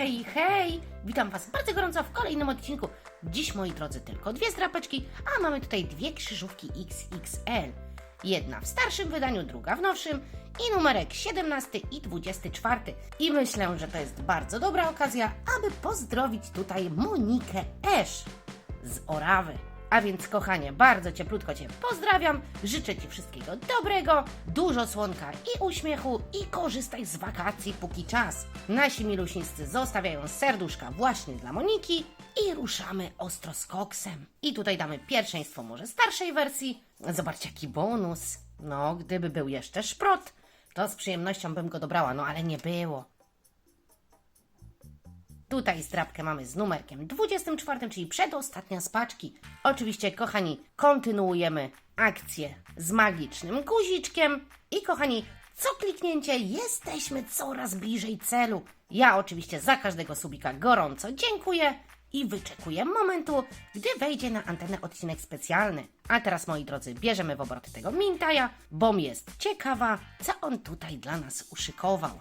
Hej, hej! Witam Was bardzo gorąco w kolejnym odcinku. Dziś, moi drodzy, tylko dwie zdrapeczki, a mamy tutaj dwie krzyżówki XXL. Jedna w starszym wydaniu, druga w nowszym i numerek 17 i 24. I myślę, że to jest bardzo dobra okazja, aby pozdrowić tutaj Monikę Esz z Orawy. A więc, kochanie, bardzo cieplutko Cię pozdrawiam. Życzę Ci wszystkiego dobrego, dużo słonka i uśmiechu i korzystaj z wakacji póki czas. Nasi milusińscy zostawiają serduszka właśnie dla Moniki i ruszamy ostro z koksem. I tutaj damy pierwszeństwo może starszej wersji. Zobaczcie, jaki bonus. No, gdyby był jeszcze szprot, to z przyjemnością bym go dobrała, no ale nie było. Tutaj zdrabkę mamy z numerkiem 24, czyli przedostatnia z paczki. Oczywiście, kochani, kontynuujemy akcję z magicznym guziczkiem. I kochani, co kliknięcie, jesteśmy coraz bliżej celu. Ja oczywiście za każdego subika gorąco dziękuję i wyczekuję momentu, gdy wejdzie na antenę odcinek specjalny. A teraz, moi drodzy, bierzemy w obroty tego Mintaja, bo jest ciekawa, co on tutaj dla nas uszykował.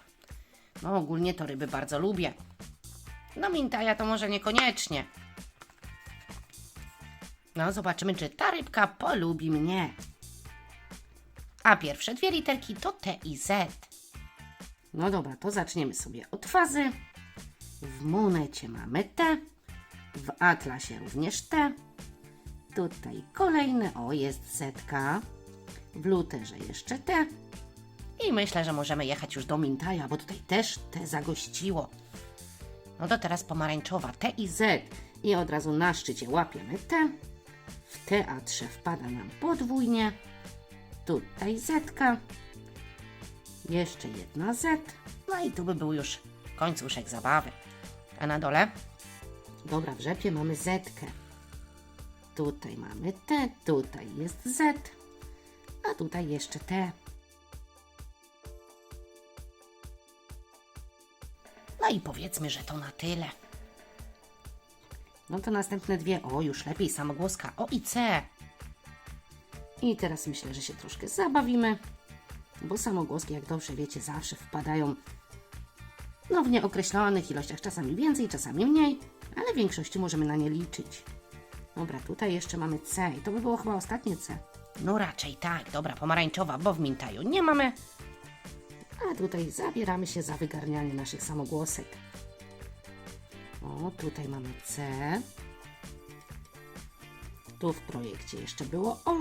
No, ogólnie to ryby bardzo lubię. No Mintaja to może niekoniecznie. No, zobaczymy, czy ta rybka polubi mnie. A pierwsze dwie literki to T i Z. No dobra, to zaczniemy sobie od fazy. W monecie mamy T. W atlasie również T. Tutaj kolejny, o jest Zetka. W luterze jeszcze T. I myślę, że możemy jechać już do Mintaja, bo tutaj też T zagościło. No to teraz pomarańczowa T i Z. I od razu na szczycie łapiemy T. W teatrze wpada nam podwójnie. Tutaj Z. Jeszcze jedna Z. No i tu by był już końcuszek zabawy. A na dole? Dobra, w rzepie mamy Z. Tutaj mamy T, tutaj jest Z. A tutaj jeszcze T. No i powiedzmy, że to na tyle. No to następne dwie. O, już lepiej samogłoska. O i C. I teraz myślę, że się troszkę zabawimy, bo samogłoski, jak dobrze wiecie, zawsze wpadają no, w nieokreślonych ilościach, czasami więcej, czasami mniej, ale w większości możemy na nie liczyć. Dobra, tutaj jeszcze mamy C i to by było chyba ostatnie C. No raczej tak, dobra, pomarańczowa, bo w Mintaju nie mamy, a tutaj zabieramy się za wygarnianie naszych samogłosek. O, tutaj mamy C. Tu w projekcie jeszcze było O.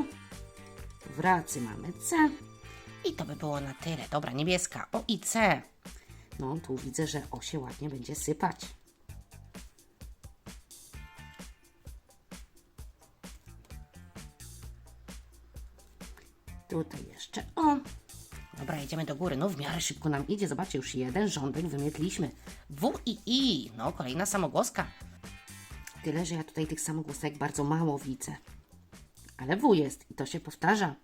W racy mamy C. I to by było na tyle. Dobra, niebieska. O i C. No, tu widzę, że O się ładnie będzie sypać. Tutaj jeszcze O. Dobra, jedziemy do góry. No w miarę szybko nam idzie. Zobaczcie, już jeden rządek wymietliśmy. W i I. No, kolejna samogłoska. Tyle, że ja tutaj tych samogłosek bardzo mało widzę. Ale W jest i to się powtarza.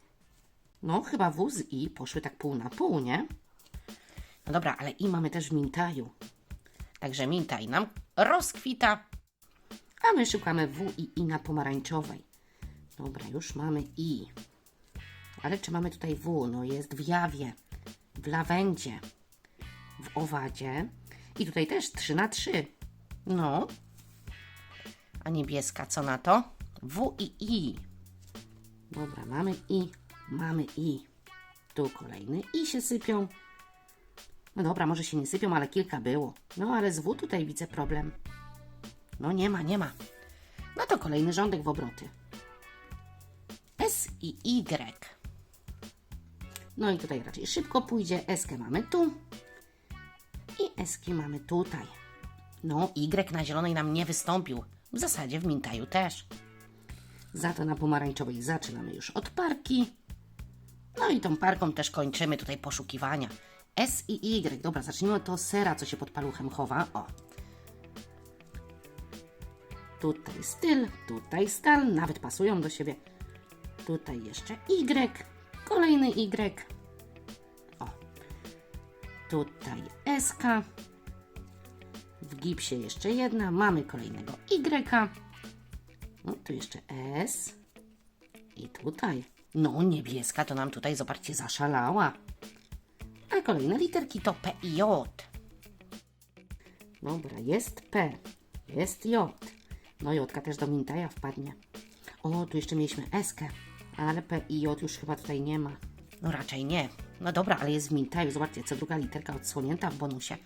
No, chyba W z I poszły tak pół na pół, nie? No dobra, ale I mamy też w Mintaju. Także Mintaj nam rozkwita. A my szukamy W i I na pomarańczowej. Dobra, już mamy I. Ale czy mamy tutaj W? No jest w jawie, w lawendzie, w owadzie i tutaj też 3 na 3. No. A niebieska co na to? W i I. Dobra, mamy I, mamy I. Tu kolejny I się sypią. No dobra, może się nie sypią, ale kilka było. No ale z W tutaj widzę problem. No nie ma, nie ma. No to kolejny rządek w obroty. S i Y. No i tutaj raczej szybko pójdzie. Eskę mamy tu. I eski mamy tutaj. No, Y na zielonej nam nie wystąpił. W zasadzie w Mintaju też. Za to na pomarańczowej zaczynamy już od parki. No i tą parką też kończymy tutaj poszukiwania. S i Y. Dobra, zacznijmy od sera, co się pod paluchem chowa. O. Tutaj styl, tutaj stal, nawet pasują do siebie. Tutaj jeszcze Y. Kolejny Y. O. Tutaj SK. W gipsie jeszcze jedna. Mamy kolejnego Y. No, tu jeszcze S. I tutaj. No, niebieska to nam tutaj, zobaczcie, zaszalała. A kolejne literki to P i J. Dobra, jest P, jest J. No Jotka też do Mintaja wpadnie. O, tu jeszcze mieliśmy Eskę, ale P i J już chyba tutaj nie ma. No raczej nie. No dobra, ale jest w Mintaju. Zobaczcie, co druga literka odsłonięta w bonusie.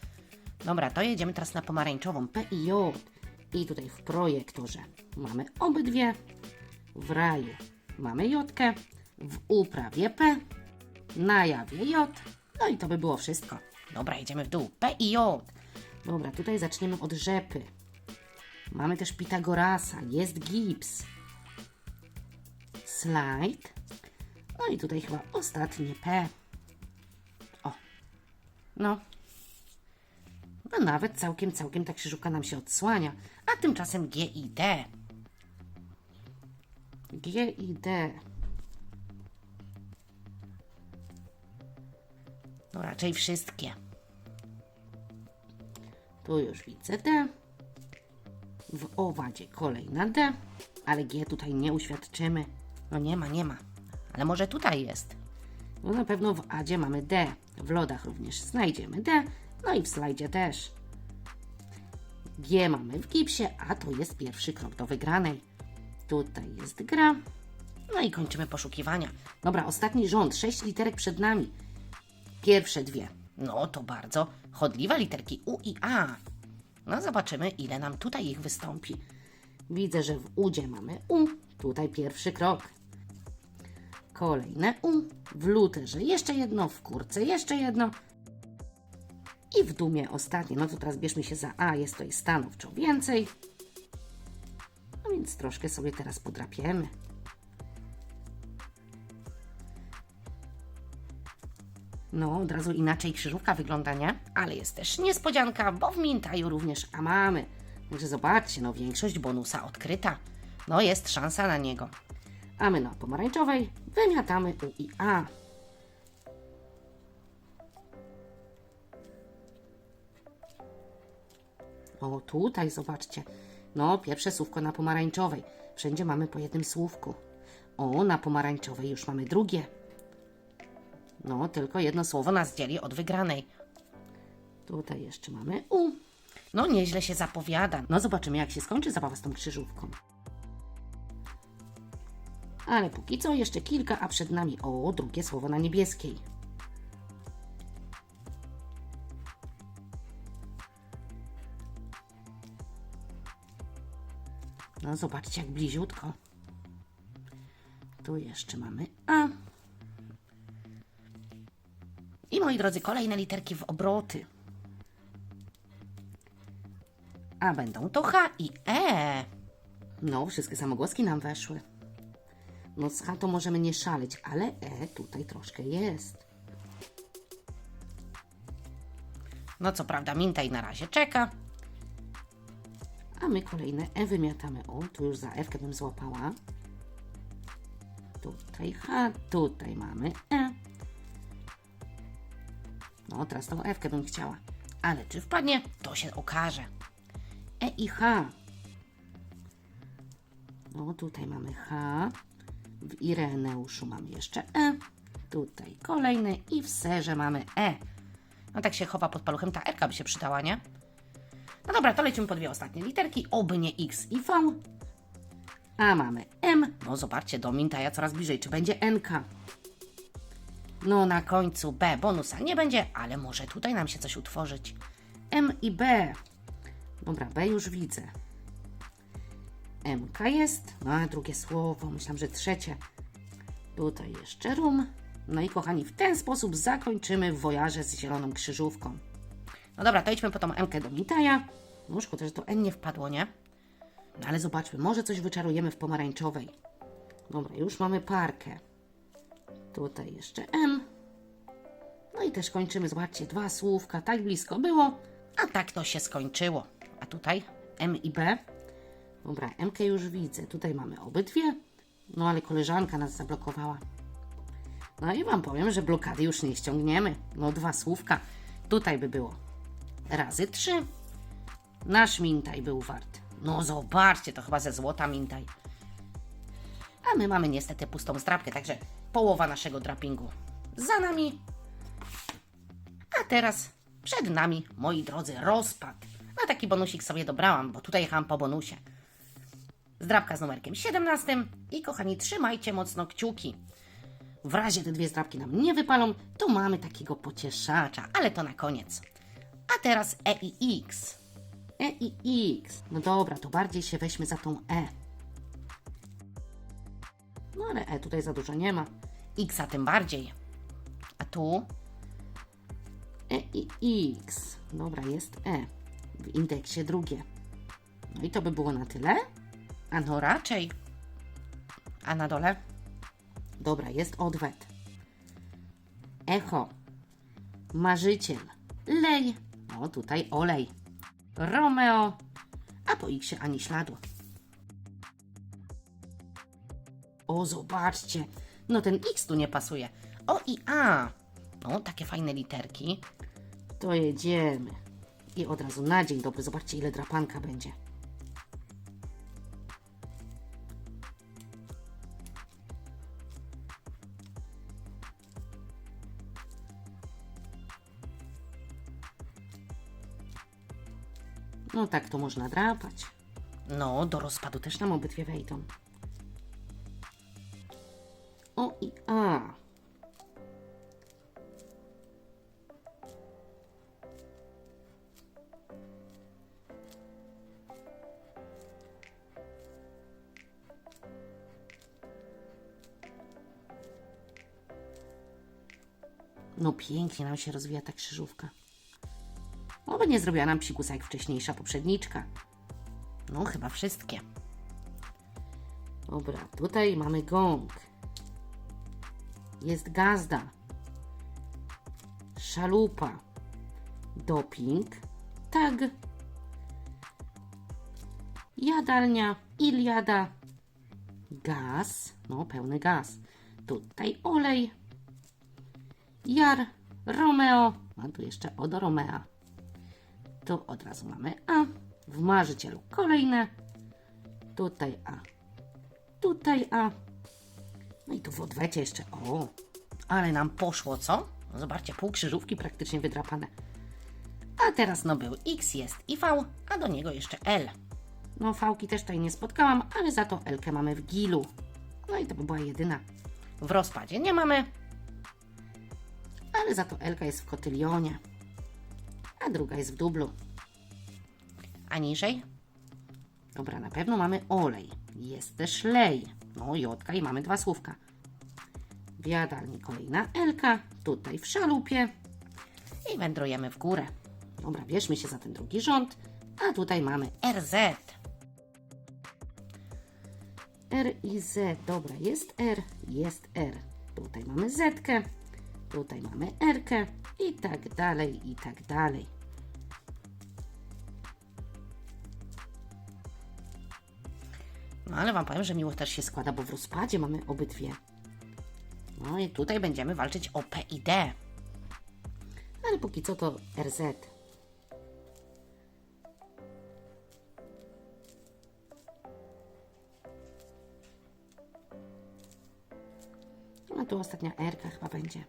Dobra, to jedziemy teraz na pomarańczową. P i J. I tutaj w projektorze mamy obydwie. W raju mamy Jotkę. W uprawie P. Na jawie J. No i to by było wszystko. Dobra, jedziemy w dół. P i J. Dobra, tutaj zaczniemy od rzepy. Mamy też Pitagorasa, jest gips. Slajd. No i tutaj chyba ostatnie P. O. No. No nawet całkiem, całkiem ta krzyżówka nam się odsłania. A tymczasem G i D. G i D. No raczej wszystkie. Tu już widzę D. W owadzie kolejna D, ale G tutaj nie uświadczymy. No nie ma, nie ma. Ale może tutaj jest. No na pewno w Adzie mamy D. W lodach również znajdziemy D. No i w slajdzie też. G mamy w gipsie, a to jest pierwszy krok do wygranej. Tutaj jest gra. No i kończymy poszukiwania. Dobra, ostatni rząd. Sześć literek przed nami. Pierwsze dwie. No to bardzo chodliwe literki U i A. No zobaczymy, ile nam tutaj ich wystąpi. Widzę, że w udzie mamy U. Tutaj pierwszy krok. Kolejne U. W luterze jeszcze jedno, w kurce jeszcze jedno. I w dumie ostatnie. No to teraz bierzmy się za A. Jest tutaj stanowczo więcej. No więc troszkę sobie teraz podrapiemy. No, od razu inaczej krzyżówka wygląda, nie? Ale jest też niespodzianka, bo w Mintaju również A mamy. Także zobaczcie, no większość bonusa odkryta. No jest szansa na niego. A my na pomarańczowej wymiatamy U i A. O, tutaj zobaczcie. No, pierwsze słówko na pomarańczowej. Wszędzie mamy po jednym słówku. O, na pomarańczowej już mamy drugie. No, tylko jedno słowo nas dzieli od wygranej. Tutaj jeszcze mamy U. No, nieźle się zapowiada. No, zobaczymy, jak się skończy zabawa z tą krzyżówką. Ale póki co jeszcze kilka, a przed nami o, drugie słowo na niebieskiej. No, zobaczcie, jak bliziutko. Tu jeszcze mamy A. I moi drodzy, kolejne literki w obroty. A będą to H i E. No, wszystkie samogłoski nam weszły. No z H to możemy nie szaleć, ale E tutaj troszkę jest. No co prawda Mintaj na razie czeka. A my kolejne E wymiatamy. O, tu już za F bym złapała. Tutaj H, tutaj mamy E. No, teraz tą F bym chciała. Ale czy wpadnie, to się okaże. E i H. No, tutaj mamy H. W Ireneuszu mamy jeszcze E. Tutaj kolejny i w serze mamy E. No tak się chowa pod paluchem, ta R by się przydała, nie? No dobra, to lecimy po dwie ostatnie literki, oby nie X i V. A mamy M. No zobaczcie, do Mintaja coraz bliżej. Czy będzie NK? No na końcu B. Bonusa nie będzie, ale może tutaj nam się coś utworzyć. M i B. Dobra, B już widzę. MK jest. No a drugie słowo, myślałam, że trzecie. Tutaj jeszcze rum. No i kochani, w ten sposób zakończymy w wojarze z zieloną krzyżówką. No dobra, to idźmy po tą MK do Mitaja. Szkoda, że to N nie wpadło, nie? No ale zobaczmy, może coś wyczarujemy w pomarańczowej. Dobra, już mamy parkę. Tutaj jeszcze M. No i też kończymy, zobaczcie, dwa słówka, tak blisko było, a tak to się skończyło. A tutaj M i B. Dobra, MK już widzę, tutaj mamy obydwie, no ale koleżanka nas zablokowała. No i Wam powiem, że blokady już nie ściągniemy. No dwa słówka, tutaj by było razy trzy. Nasz Mintaj był wart. No zobaczcie, to chyba ze złota Mintaj. A my mamy niestety pustą zdrabkę, także połowa naszego drapingu za nami. A teraz przed nami, moi drodzy, rozpad. A taki bonusik sobie dobrałam, bo tutaj jechałam po bonusie. Zdrabka z numerkiem 17 i kochani, trzymajcie mocno kciuki. W razie te dwie zdrabki nam nie wypalą, to mamy takiego pocieszacza, ale to na koniec. A teraz E i X. E i X. No dobra, to bardziej się weźmy za tą E. No ale E tutaj za dużo nie ma. X a tym bardziej. A tu? E i X. Dobra, jest E. W indeksie drugie. No i to by było na tyle? A no raczej. A na dole? Dobra, jest odwet. Echo. Marzyciel. Lej. O, tutaj olej. Romeo. A po X ani śladu. O, zobaczcie. No ten X tu nie pasuje. O i A. No, takie fajne literki. To jedziemy. I od razu na dzień dobry. Zobaczcie, ile drapanka będzie. No tak to można drapać. No, do rozpadu też nam obydwie wejdą. O i A. No pięknie nam się rozwija ta krzyżówka. Oby nie zrobiła nam psikusa jak wcześniejsza poprzedniczka. No, chyba wszystkie. Dobra, tutaj mamy gong. Jest gazda. Szalupa. Doping. Tag. Jadalnia. Iliada. Gaz. No, pełny gaz. Tutaj olej. Jar. Romeo. A tu jeszcze od Romea. Tu od razu mamy A. W marzycielu kolejne. Tutaj A. Tutaj A. No i tu w odwecie jeszcze. O, ale nam poszło, co? No zobaczcie, pół krzyżówki praktycznie wydrapane. A teraz no był X, jest i V, a do niego jeszcze L. No V-ki też tutaj nie spotkałam, ale za to L-kę mamy w gilu. No i to by była jedyna. W rozpadzie nie mamy, ale za to L-ka jest w kotylionie, a druga jest w dublu. A niżej? Dobra, na pewno mamy olej. Jest też lej. No, jodka i mamy dwa słówka. W jadalni kolejna Elka, tutaj w szalupie. I wędrujemy w górę. Dobra, bierzmy się za ten drugi rząd. A tutaj mamy RZ. R i Z. Dobra, jest R, jest R. Tutaj mamy Z, tutaj mamy R i tak dalej, i tak dalej. No ale Wam powiem, że miło też się składa, bo w rozpadzie mamy obydwie. No i tutaj będziemy walczyć o P i D. Ale póki co to RZ. No tu ostatnia R chyba będzie.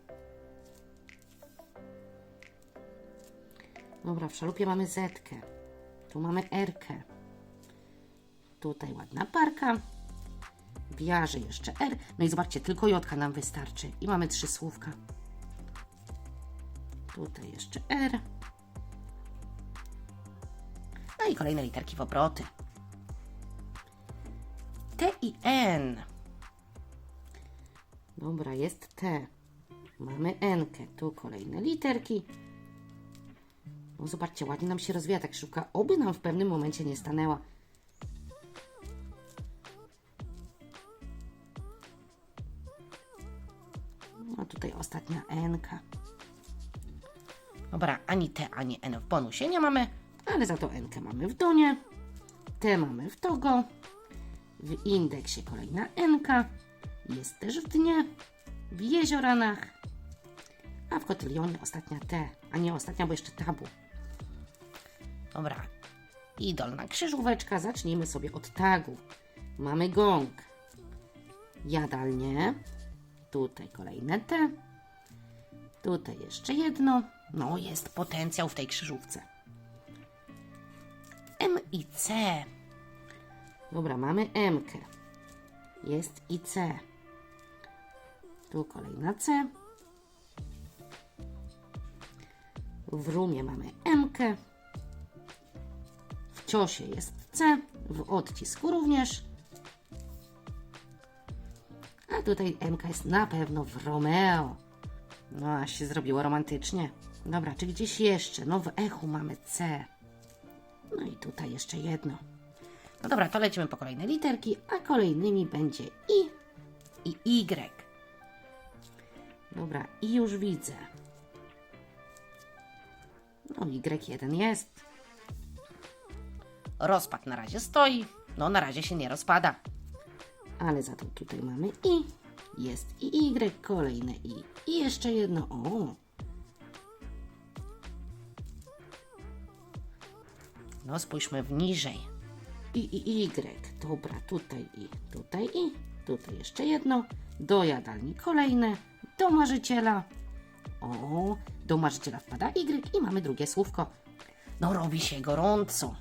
Dobra, w szalupie mamy Z. -kę. Tu mamy R. -kę. Tutaj ładna parka. Wiarze jeszcze R. No i zobaczcie, tylko Jotka nam wystarczy. I mamy trzy słówka. Tutaj jeszcze R. No i kolejne literki w obroty. T i N. Dobra, jest T. Mamy N. Tu kolejne literki. No zobaczcie, ładnie nam się rozwija ta krzyżówka. Oby nam w pewnym momencie nie stanęła. No tutaj ostatnia N. Dobra, ani T, ani N w bonusie nie mamy, ale za to N mamy w donie, T mamy w togo, w indeksie kolejna N, jest też w dnie, w jezioranach, a w kotylionie ostatnia T, a nie ostatnia, bo jeszcze tabu. Dobra, i dolna krzyżóweczka, zacznijmy sobie od tagu. Mamy gong, jadalnie, tutaj kolejne T, tutaj jeszcze jedno. No, jest potencjał w tej krzyżówce. M i C. Dobra, mamy M. -kę. Jest i C. Tu kolejna C. W rumie mamy M. -kę. Ciosie jest C. W odcisku również. A tutaj M jest na pewno w Romeo. No, aż się zrobiło romantycznie. Dobra, czy gdzieś jeszcze? No, w echu mamy C. No i tutaj jeszcze jedno. No dobra, to lecimy po kolejne literki, a kolejnymi będzie I i Y. Dobra, i już widzę. No, Y1 jest. Rozpad na razie stoi. No, na razie się nie rozpada. Ale za to tutaj mamy I. Jest i Y, kolejne I. I jeszcze jedno O. No, spójrzmy w niżej. I, i, Y. Dobra, tutaj i, tutaj i, tutaj jeszcze jedno. Do jadalni kolejne. Do marzyciela. O, do marzyciela wpada Y i mamy drugie słówko. No, robi się gorąco.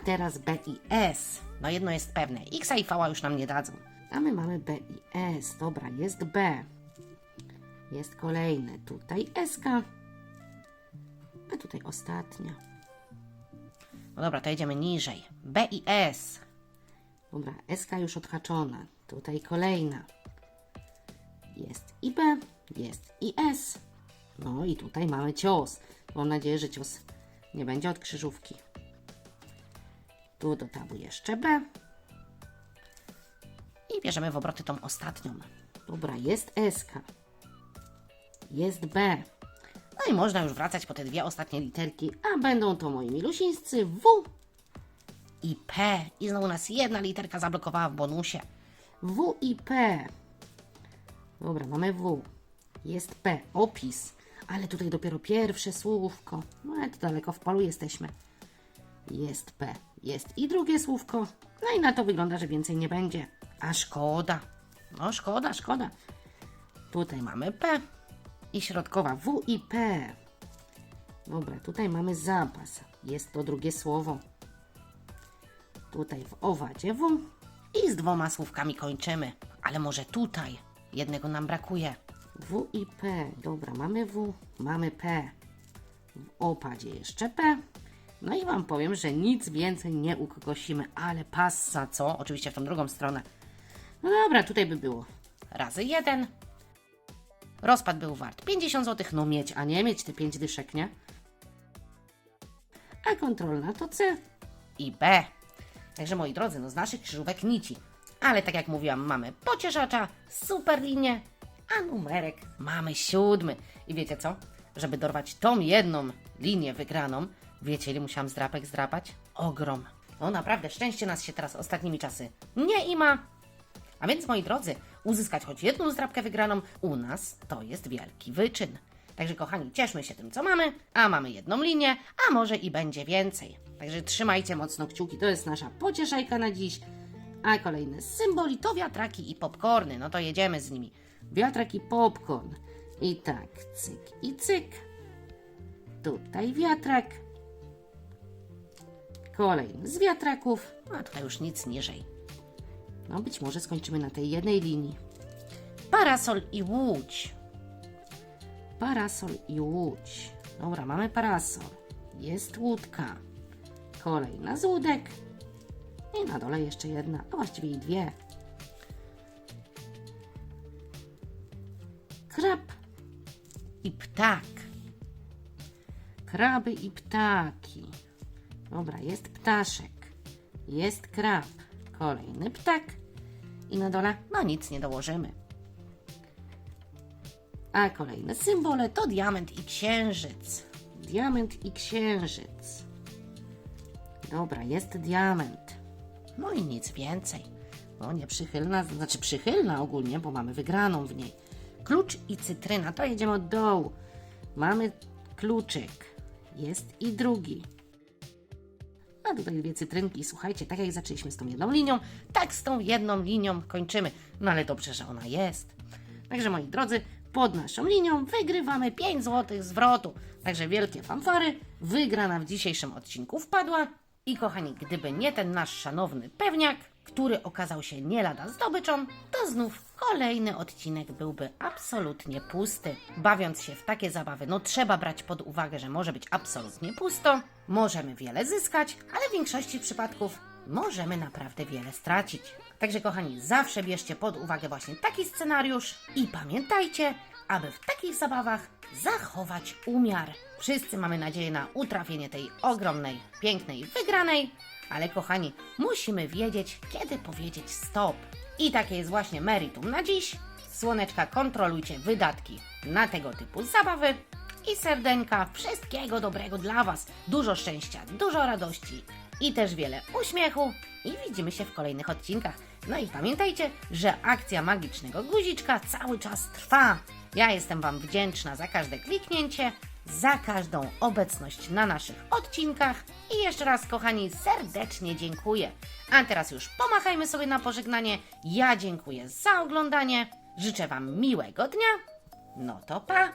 A teraz B i S. No jedno jest pewne, X i V już nam nie dadzą. A my mamy B i S. Dobra, jest B. Jest kolejne. Tutaj SK. A tutaj ostatnia. No dobra, to jedziemy niżej. B i S. Dobra, SK już odhaczona. Tutaj kolejna. Jest i B, jest i S. No i tutaj mamy cios. Mam nadzieję, że cios nie będzie od krzyżówki. Tu do tabu jeszcze B. I bierzemy w obroty tą ostatnią. Dobra, jest SK. Jest B. No i można już wracać po te dwie ostatnie literki, a będą to moi milusińscy W i P. I znowu nas jedna literka zablokowała w bonusie. W i P. Dobra, mamy W. Jest P. Opis. Ale tutaj dopiero pierwsze słówko. No ale to daleko w polu jesteśmy. Jest P. Jest i drugie słówko. No i na to wygląda, że więcej nie będzie. A szkoda. No szkoda, szkoda. Tutaj mamy P i środkowa W i P. Dobra, tutaj mamy zapas. Jest to drugie słowo. Tutaj w owadzie W i z dwoma słówkami kończymy. Ale może tutaj jednego nam brakuje. W i P. Dobra, mamy W, mamy P. W opadzie jeszcze P. No i Wam powiem, że nic więcej nie ukokosimy, ale passa, co? Oczywiście w tą drugą stronę. No dobra, tutaj by było razy jeden. Rozpad był wart 50 zł, no mieć, a nie mieć te 5 dyszek, nie? A kontrolna to C i B. Także moi drodzy, no z naszych krzyżówek nici. Ale tak jak mówiłam, mamy pocieszacza, super linię, a numerek mamy siódmy. I wiecie co? Żeby dorwać tą jedną linię wygraną, wiecie ile musiałam zdrapek zdrapać? Ogrom. No naprawdę, szczęście nas się teraz ostatnimi czasy nie ima. A więc, moi drodzy, uzyskać choć jedną zdrabkę wygraną u nas to jest wielki wyczyn. Także, kochani, cieszmy się tym, co mamy, a mamy jedną linię, a może i będzie więcej. Także trzymajcie mocno kciuki, to jest nasza pocieszajka na dziś. A kolejne symboli to wiatraki i popcorny, no to jedziemy z nimi. Wiatrak i popcorn. I tak, cyk i cyk. Tutaj wiatrak. Kolejny z wiatraków, a tutaj już nic niżej. No być może skończymy na tej jednej linii. Parasol i łódź. Parasol i łódź. Dobra, mamy parasol. Jest łódka. Kolejna z łódek. I na dole jeszcze jedna, a właściwie dwie. Krab i ptak. Kraby i ptaki. Dobra, jest ptaszek. Jest krab. Kolejny ptak. I na dole, no nic nie dołożymy. A kolejne symbole to diament i księżyc. Diament i księżyc. Dobra, jest diament. No i nic więcej. No nieprzychylna, znaczy przychylna ogólnie, bo mamy wygraną w niej. Klucz i cytryna, to jedziemy od dołu. Mamy kluczyk. Jest i drugi. Tutaj dwie cytrynki. Słuchajcie, tak jak zaczęliśmy z tą jedną linią, tak z tą jedną linią kończymy. No ale dobrze, że ona jest. Także moi drodzy, pod naszą linią wygrywamy 5 zł zwrotu. Także wielkie fanfary wygrana w dzisiejszym odcinku wpadła. I kochani, gdyby nie ten nasz szanowny pewniak, który okazał się nie lada zdobyczą, to znów kolejny odcinek byłby absolutnie pusty. Bawiąc się w takie zabawy, no trzeba brać pod uwagę, że może być absolutnie pusto, możemy wiele zyskać, ale w większości przypadków możemy naprawdę wiele stracić. Także kochani, zawsze bierzcie pod uwagę właśnie taki scenariusz i pamiętajcie, aby w takich zabawach zachować umiar. Wszyscy mamy nadzieję na utrafienie tej ogromnej, pięknej wygranej, ale kochani, musimy wiedzieć, kiedy powiedzieć stop. I takie jest właśnie meritum na dziś. Słoneczka, kontrolujcie wydatki na tego typu zabawy. I serdeńka, wszystkiego dobrego dla Was. Dużo szczęścia, dużo radości i też wiele uśmiechu. I widzimy się w kolejnych odcinkach. No i pamiętajcie, że akcja magicznego guziczka cały czas trwa. Ja jestem Wam wdzięczna za każde kliknięcie, za każdą obecność na naszych odcinkach. I jeszcze raz, kochani, serdecznie dziękuję. A teraz już pomachajmy sobie na pożegnanie. Ja dziękuję za oglądanie. Życzę Wam miłego dnia. No to pa!